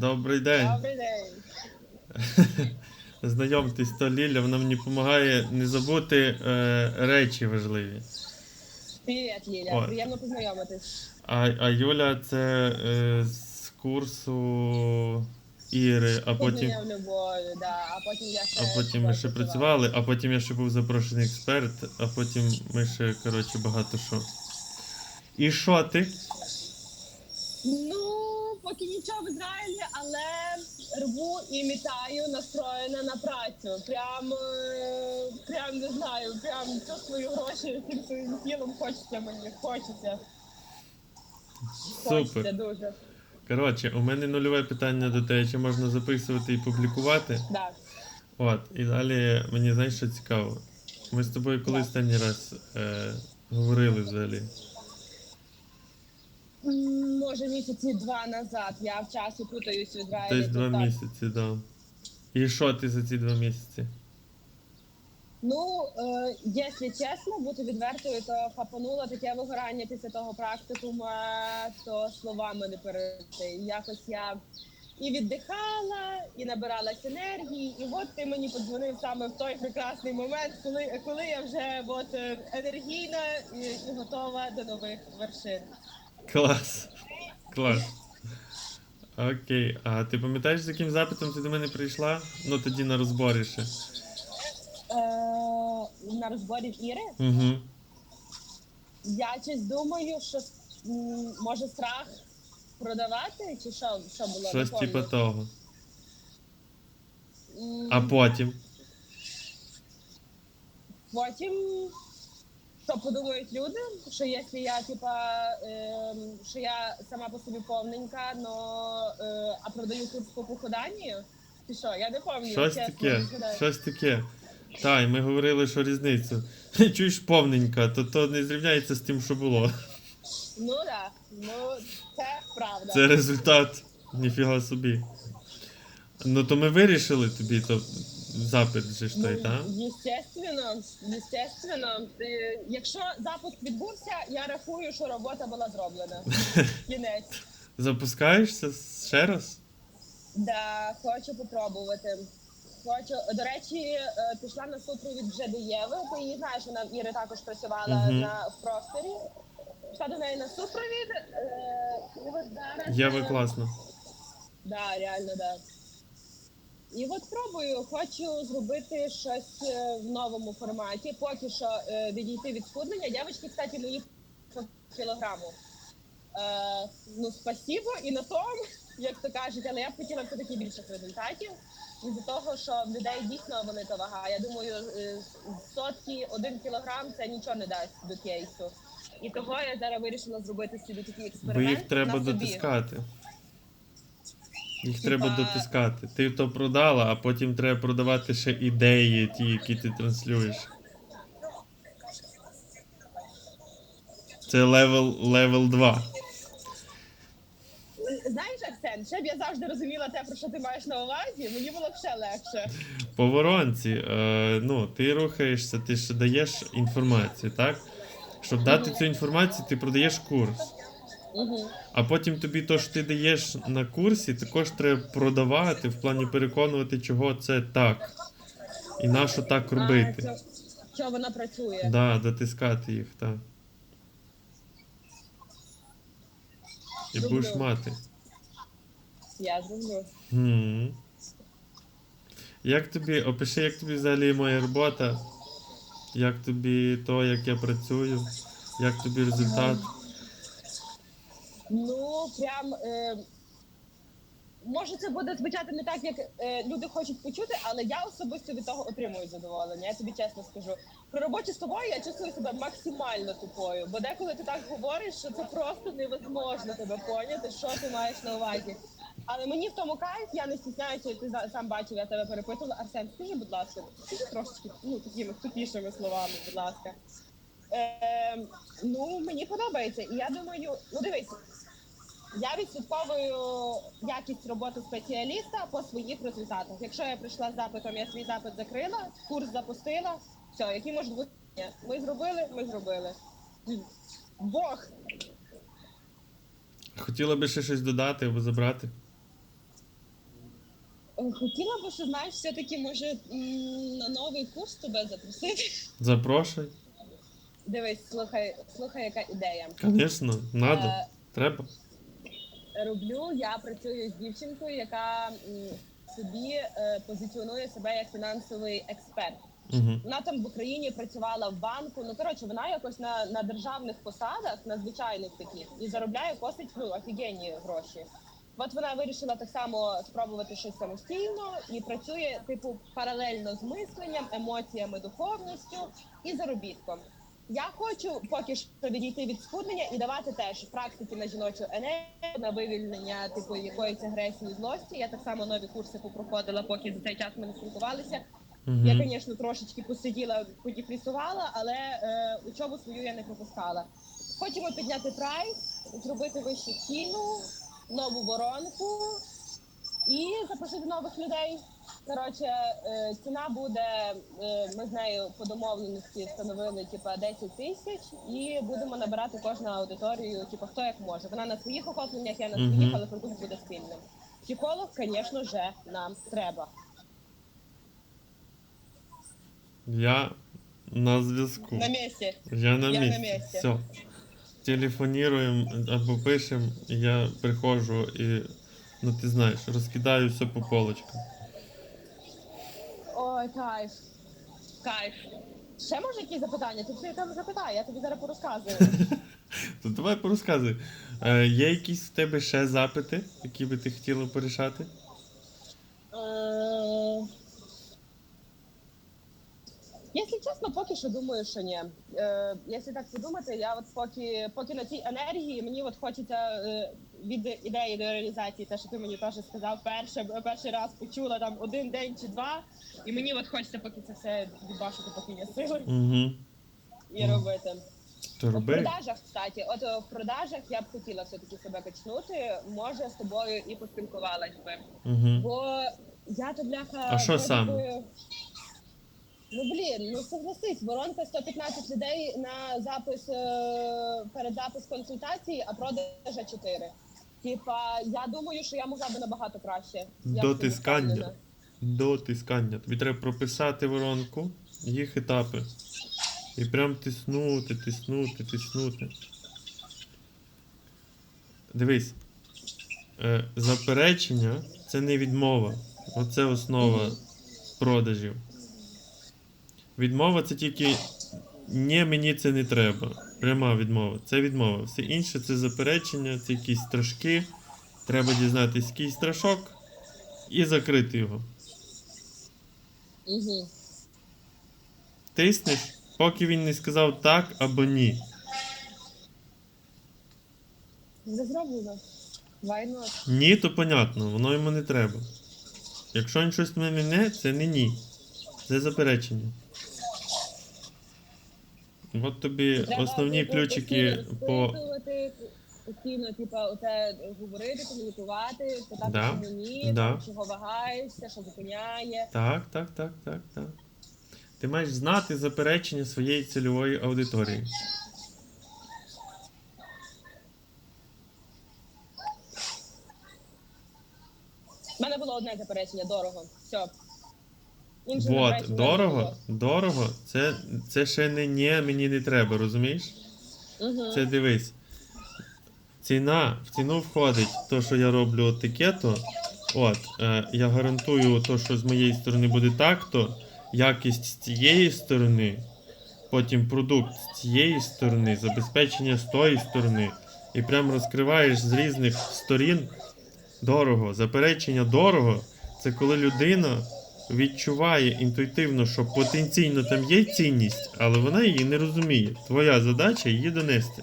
Добрий день. Добрий день. Знайомтесь, то Ліля, вона мені допомагає не забути е, речі важливі. Привіт, Ліля. О. Приємно познайомитись. А, а Юля це е, з курсу Іри, а потім, в любові, да. А потім я ще а потім ми ще працювали, а потім я ще був запрошений експерт, а потім ми ще, коротше, багато що. І що ти? Ну, поки нічого в Ізраїлі, але рву і мітаю, настроєна на працю. Прям, е, прям не знаю, прям чувствую гроші всім своїм тілом. Хочеться мені, хочеться. Хочеться дуже. Коротше, у мене нульове питання до тебе, чи можна записувати і публікувати. Да. От, і далі мені знаєш, що цікаво. Ми з тобою коли останній раз е, говорили взагалі? Може, місяці два назад. Я в часі путаюсь в Ізраїлі. Десь два так. місяці, да. І що ти за ці два місяці? Ну, е, якщо чесно, бути відвертою, то хапануло таке вигорання після того практикуму, то словами не передати. Якось я і віддихала, і набиралась енергії. І от ти мені подзвонив саме в той прекрасний момент, коли, коли я вже от, е, енергійна і, і готова до нових вершин. Клас. Клас. Окей. А ти пам'ятаєш, з яким запитом ти до мене прийшла? Ну тоді на розборі ще. Е, на розборі в Іри Угу. я щось думаю, що м, може страх продавати, чи що, що було? Щось помню. типу того. М, А потім. Потім, що подумають люди, що якщо я типа, ем, що я сама по собі повненька, но е, а продаю курс по похуданню, чи що? Я не пам'ятаю. Щось чесно, таке. Щось таке. Та, і ми говорили, що різницю. Чуєш повненька, то то не зрівняється з тим, що було. Ну так, да. ну це правда. Це результат. Ніфіга собі. Ну то ми вирішили тобі то запит же ж той, так? Ну, Естественно, естественно. Е, Якщо запуск відбувся, я рахую, що робота була зроблена. Кінець. Запускаєшся ще раз? Да, хочу попробувати. Хочу. До речі, е, пішла на супровід вже до Єви. Ти її знаєш, вона в Іри також працювала Мгм. на в просторі. Пішла до неї на супровід. Е, і от зараз. Єва е, класно. Да, реально, да. І от пробую, хочу зробити щось е, в новому форматі. Поки що е, відійти від схуднення. Дівчатки, кстати, мої по кілограму. Е, ну, спасибо і на тому, як то кажуть, але я б хотіла все-таки більших результатів. Із-за того, що в людей дійсно велика вага. Я думаю, е, сотки один кілограм це нічого не дасть до кейсу. І того я зараз вирішила зробити собі такий Бо їх треба на собі. дотискати. Їх треба дотискати. Ти то продала, а потім треба продавати ще ідеї, ті, які ти транслюєш. Це левел, левел 2. Знаєш, Арсен, щоб я завжди розуміла те, про що ти маєш на увазі, мені було б ще легше. По воронці, е, ну, ти рухаєшся, ти ще даєш інформацію, так? Щоб дати цю інформацію, ти продаєш курс. Угу. А потім тобі то, що ти даєш на курсі, також треба продавати в плані переконувати, чого це так. І на що так робити. А, що, що вона працює. Да, дотискати їх, так. І Люблю. будеш мати. Я зроблю. Гм. Як тобі, опиши, як тобі взагалі моя робота? Як тобі то, як я працюю? Як тобі результат? Ну, прям. Е, може, це буде звучати не так, як е, люди хочуть почути, але я особисто від того отримую задоволення. Я тобі чесно скажу. При роботі з тобою я чувствую себе максимально тупою, бо деколи ти так говориш, що це просто невозможно тебе поняти, що ти маєш на увазі. Але мені в тому кайф, я не стісняюся, ти сам бачив, я тебе перепитувала. Арсен, скажи, будь ласка, скажи трошечки ну, такими тупішими словами, будь ласка. Е, ну, мені подобається. І я думаю, ну дивись, я відслідковую якість роботи спеціаліста по своїх результатах. Якщо я прийшла з запитом, я свій запит закрила, курс запустила. Все, які можуть бути? Ми зробили, ми зробили. Бог. Хотіла би ще щось додати або забрати? Е, Хотіла би, що знаєш, все-таки може на новий курс тебе запросити. Запрошуй. Дивись, слухай, слухай, яка ідея. Звісно, надо. Е, Треба. роблю, я працюю з дівчинкою, яка м, собі е, позиціонує себе як фінансовий експерт. Угу. Вона там в Україні працювала в банку. Ну коротше, вона якось на, на державних посадах, на звичайних таких, і заробляє досить ну, офігенні гроші. От вона вирішила так само спробувати щось самостійно і працює, типу, паралельно з мисленням, емоціями, духовністю і заробітком. Я хочу поки що відійти від схуднення і давати теж практики на жіночу енергію, на вивільнення типу якоїсь агресії, злості. Я так само нові курси попроходила, поки за цей час ми не спілкувалися. Я, Угу. звісно, трошечки посиділа, подіфлісувала, але е, учобу свою я не пропускала. Хочемо підняти прайс, зробити вищу ціну, нову воронку і запросити нових людей. Коротше, е, ціна буде. Е, ми з нею по домовленості встановили типа 10 тисяч, і будемо набирати кожну аудиторію, типа хто як може. Вона на своїх охопленнях, я на своїх, але продукт буде спільним. Психолог, звісно ж, нам треба. Я на зв'язку. На місці. Я на Я на місці. місці. Все. Телефоніруємо або пишемо, я приходжу і, ну ти знаєш, розкидаю все по полочкам. Ой, кайф. Кайф. Ще може якісь запитання? Ти все там запитай, я тобі зараз порозказую. То давай порозказуй. Е, є якісь в тебе ще запити, які би ти хотіла порішати? Якщо чесно, поки що думаю, що ні. Е, якщо так подумати, я от поки, поки на цій енергії мені от хочеться е, від ідеї до реалізації, те, що ти мені теж сказав, перше, перший раз почула там один день чи два, і мені от хочеться поки це все відбачити, поки є сили Угу. і робити. То В роби. продажах, кстати, от е, в продажах я б хотіла все-таки себе качнути. Може, з тобою і поспілкувалась би. Угу. Бо я то бляха. А що саме? Ну блін, ну согласись, воронка 115 людей на запис е, перед запис консультації, а продажа 4. Типа, я думаю, що я могла би набагато краще. Дотискання. Дотискання. Тобі треба прописати воронку, їх етапи. І прям тиснути, тиснути, тиснути. Дивись. Е, заперечення це не відмова. Оце основа Мгм. продажів. Відмова це тільки ні, мені це не треба. Пряма відмова. Це відмова. Все інше це заперечення, це якісь страшки. Треба дізнатися, який страшок, і закрити його. Мгм. Тиснеш, поки він не сказав так або ні. Вже зроблено. Why not? Ні, то понятно, воно йому не треба. Якщо він щось мене не, це не ні. Це заперечення. От тобі Треба основні ключики постійно по. Постійно, типа, оце говорити, комунікувати, питати, Да, чому ні, да. чого вагаєшся, що зупиняє. Так, так, так, так, так. Ти маєш знати заперечення своєї цільової аудиторії. У мене було одне заперечення, дорого. Все. Інше дорого, дорого, це, це ще не ні, мені не треба, розумієш? Мгм. Це дивись. Ціна, в ціну входить то, що я роблю от таке то. От, е, я гарантую то, що з моєї сторони буде так-то, якість з цієї сторони, потім продукт з цієї сторони, забезпечення з тої сторони. І прям розкриваєш з різних сторін дорого. Заперечення дорого це коли людина відчуває інтуїтивно, що потенційно там є цінність, але вона її не розуміє. Твоя задача її донести.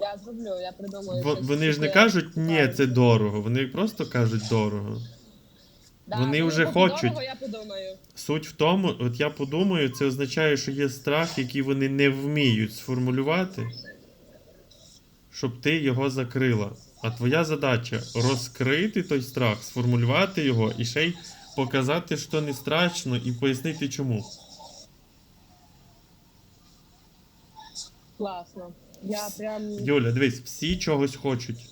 Я зроблю, я придумаю. Щось Вони ж не таке. кажуть, ні, це дорого. Вони просто кажуть дорого. Да, вони вже хочуть. Дорого, я подумаю. Суть в тому, от я подумаю, це означає, що є страх, який вони не вміють сформулювати, щоб ти його закрила. А твоя задача розкрити той страх, сформулювати його і ще й показати, що не страшно, і пояснити чому. Класно. Я прям. Юля, дивись, всі чогось хочуть.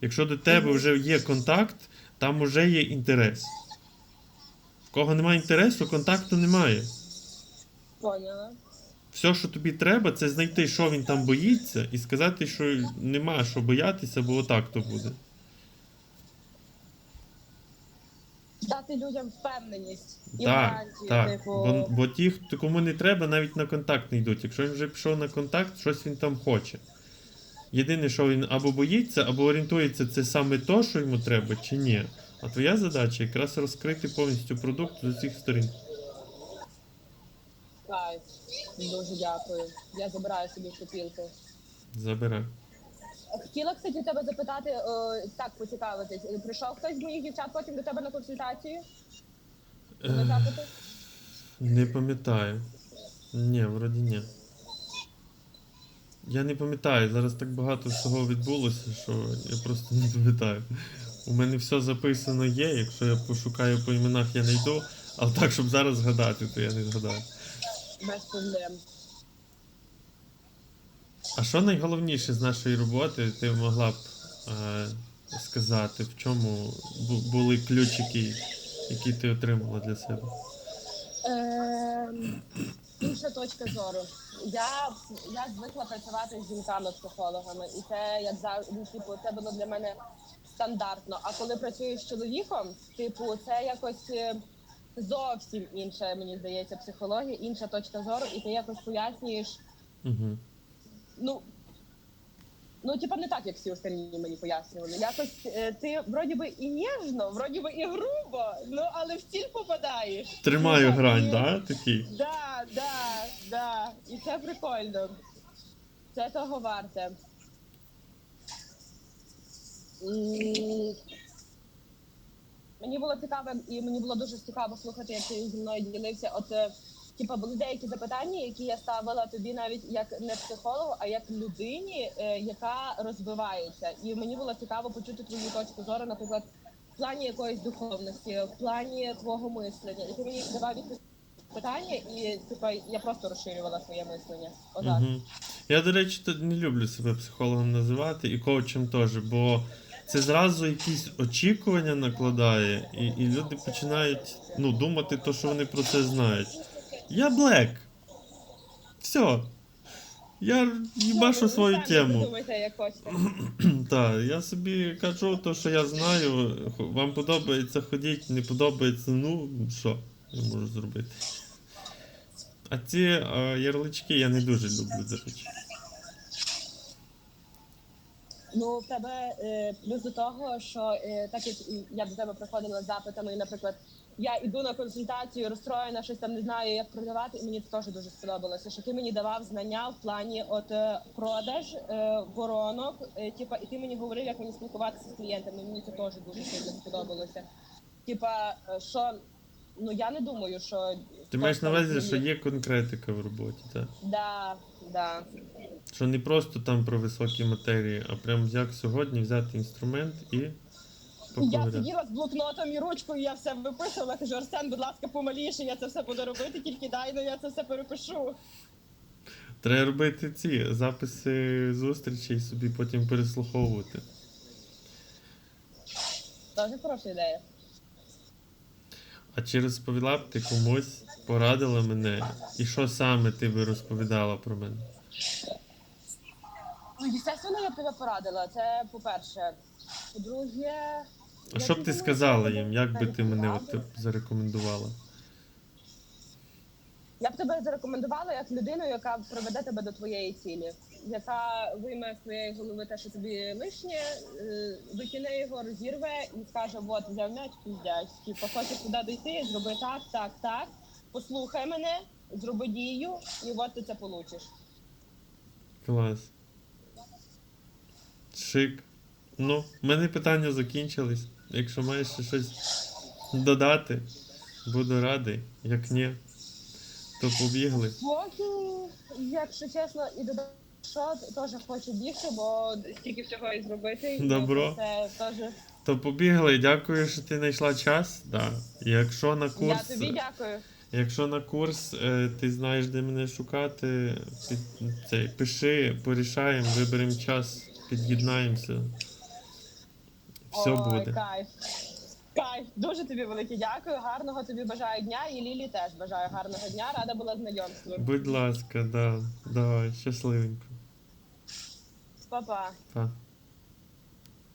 Якщо до тебе вже є контакт, там вже є інтерес. В кого немає інтересу, контакту немає. Поняла. Все, що тобі треба, це знайти, що він там боїться, і сказати, що нема що боятися, бо отак то буде. Дати людям впевненість і Так, гарантію, так. типу. Бо, бо ті, хто кому не треба, навіть на контакт не йдуть. Якщо він вже пішов на контакт, щось він там хоче. Єдине, що він або боїться, або орієнтується, це саме то, що йому треба, чи ні. А твоя задача якраз розкрити повністю продукт з усіх сторін. Кайф. Дуже дякую. Я забираю собі копілку. Забирай. Хотіла, кстати, тебе запитати, о, так поцікавитись. Прийшов хтось з моїх дівчат потім до тебе на консультацію? На запити? Не пам'ятаю. Ні, вроді ні. Я не пам'ятаю, зараз так багато всього відбулося, що я просто не пам'ятаю. У мене все записано є, якщо я пошукаю по іменах, я знайду, але так, щоб зараз згадати, то я не згадаю. Без проблем. А що найголовніше з нашої роботи, ти могла б е, сказати, в чому були ключики, які ти отримала для себе? Ем, інша точка зору. Я, я звикла працювати з жінками-психологами, і це як завжди, ну, типу, це було для мене стандартно. А коли працюєш з чоловіком, типу, це якось е, зовсім інша, мені здається, психологія, інша точка зору, і ти якось пояснюєш. Угу. Ну, ну, типа, не так, як всі останні мені пояснювали. Якось е, ти вроді би і ніжно, вроді би і грубо, ну але в ціль попадаєш. Тримаю Ну, грань, і- да? Такий. Да, да, да. І це прикольно. Це того варте. М, Мені було цікаво, і мені було дуже цікаво слухати, як ти зі мною ділився. От, е, типа, були деякі запитання, які я ставила тобі навіть як не психологу, а як людині, е, яка розвивається. І мені було цікаво почути твою точку зору, наприклад, в плані якоїсь духовності, в плані твого мислення. І ти мені давав відповідь питання, і типа я просто розширювала своє мислення. Отак. Угу. Я, до речі, тут не люблю себе психологом називати і коучем теж, бо це зразу якісь очікування накладає, і, і люди починають ну, думати, то, що вони про це знають. Я блек. Все. Я їбашу Ну, свою тему. Так, я собі кажу то, що я знаю. Вам подобається ходіть, не подобається, ну що я можу зробити. А ці ярлички я не дуже люблю, до речі. Ну, в тебе е, плюс до того, що е, так як я до тебе приходила з запитами, наприклад, я йду на консультацію, розстроєна, щось там не знаю, як продавати, і мені це теж дуже сподобалося. Що ти мені давав знання в плані от е, продаж воронок, типа, і ти мені говорив, як мені спілкуватися з клієнтами. Мені це теж дуже сподобалося. Типа, що ну я не думаю, що Ти маєш на увазі, що є конкретика в роботі, так? Да, да. Що не просто там про високі матерії, а прям як сьогодні взяти інструмент і Я сиділа з блокнотом і ручкою, я все виписувала. Кажу, Арсен, будь ласка, помаліше, я це все буду робити, тільки дай, ну я це все перепишу. Треба робити ці записи зустрічей собі потім переслуховувати. Дуже хороша ідея. А чи розповіла б ти комусь, порадила мене, і що саме ти би розповідала про мене? Ну, звісно, я б тебе порадила. Це по-перше. По-друге, А що б ти сказала їм, як би ти мене от зарекомендувала? Я б тебе зарекомендувала як людину, яка приведе тебе до твоєї цілі, яка вийме з твоєї голови те, що тобі лишнє, е, викине його, розірве і скаже: от взяв м'яч, піздяч. Типу, хочеш туди дійти, зроби так, так, так. Послухай мене, зроби дію, і от ти це получиш. Клас. Шик. Ну, в мене питання закінчились. Якщо маєш ще щось додати, буду радий. Як ні, то побігли. Поки, якщо чесно, і додати, що теж хочу бігти, бо стільки всього і зробити. і Добро. Це теж. То побігли. Дякую, що ти знайшла час. Да. Якщо на Я курс. тобі дякую. Якщо на курс е, ти знаєш, де мене шукати, під, цей, пиши, порішаємо, виберемо час, під'єднаємося. Все Ой, буде. Кайф. Кайф. Дуже тобі велике дякую. Гарного тобі бажаю дня. І Лілі теж бажаю гарного дня. Рада була знайомству. Будь ласка, да. Давай, щасливенько. 爸爸。